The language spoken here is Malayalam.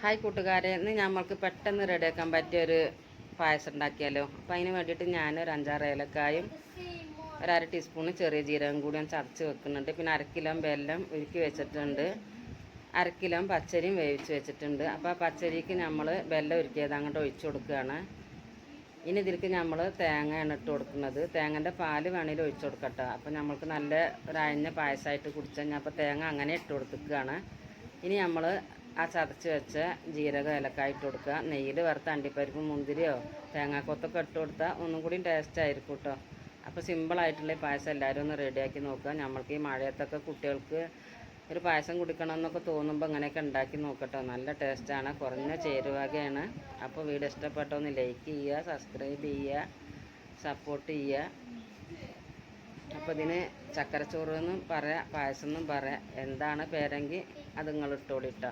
ഹായ് കൂട്ടുകാരെ ഇന്ന് നമ്മൾക്ക് പെട്ടെന്ന് റെഡിയാക്കാൻ പറ്റിയ ഒരു പായസം ഉണ്ടാക്കിയാലോ? അപ്പം അതിന് വേണ്ടിയിട്ട് ഞാൻ ഒരു അഞ്ചാറ് ഏലക്കായും ഒരു അര ടീസ്പൂണ് ചെറിയ ജീരകം കൂടി ഞാൻ ചതച്ച് വെക്കുന്നുണ്ട്. പിന്നെ അര കിലോ വെല്ലം ഉരുക്കി വെച്ചിട്ടുണ്ട്. അര കിലോ പച്ചരിയും വേവിച്ച് വെച്ചിട്ടുണ്ട്. അപ്പോൾ ആ പച്ചരിക്ക് നമ്മൾ വെല്ലം ഉരുക്കിയത് അങ്ങോട്ട് ഒഴിച്ചു കൊടുക്കുകയാണ്. ഇനി ഇതിലേക്ക് നമ്മൾ തേങ്ങയാണ് ഇട്ട് കൊടുക്കുന്നത്. തേങ്ങന്റെ പാൽ വേണമെങ്കിൽ ഒഴിച്ചു കൊടുക്കട്ടോ. അപ്പോൾ നമ്മൾക്ക് നല്ല ഒരു അയഞ്ഞ പായസമായിട്ട് കുടിച്ചാൽ ഞാൻ അപ്പോൾ തേങ്ങ അങ്ങനെ ഇട്ട് കൊടുത്തിക്കുകയാണ് ഇനി നമ്മൾ ആ ചതച്ച് വെച്ച ജീരകം ഏലക്കായ ഇട്ട് കൊടുക്കുക. നെയ്യിൽ വറുത്ത അണ്ടിപ്പരിപ്പ് മുന്തിരിയോ തേങ്ങാക്കൊത്തൊക്കെ ഇട്ട് കൊടുത്താൽ ഒന്നും കൂടി ടേസ്റ്റ് ആയിരിക്കും കേട്ടോ അപ്പോൾ സിമ്പിളായിട്ടുള്ള ഈ പായസം എല്ലാവരും ഒന്ന് റെഡിയാക്കി നോക്കുക. നമ്മൾക്ക് ഈ മഴയത്തൊക്കെ കുട്ടികൾക്ക് ഒരു പായസം കുടിക്കണം എന്നൊക്കെ തോന്നുമ്പോൾ അങ്ങനെയൊക്കെ ഉണ്ടാക്കി നോക്കട്ടോ. നല്ല ടേസ്റ്റാണ് കുറഞ്ഞ ചേരുവകയാണ്. അപ്പോൾ വീഡിയോ ഇഷ്ടപ്പെട്ടോ ഒന്ന് ലൈക്ക് ചെയ്യുക സബ്സ്ക്രൈബ് ചെയ്യുക സപ്പോർട്ട് ചെയ്യുക. അപ്പോൾ ഇതിന് ചക്കരച്ചോറ് എന്നും പറയാം പായസം എന്നും പറയാം. എന്താണ് പേരെങ്കിൽ അത് നിങ്ങൾ ഇട്ടോളിട്ടോ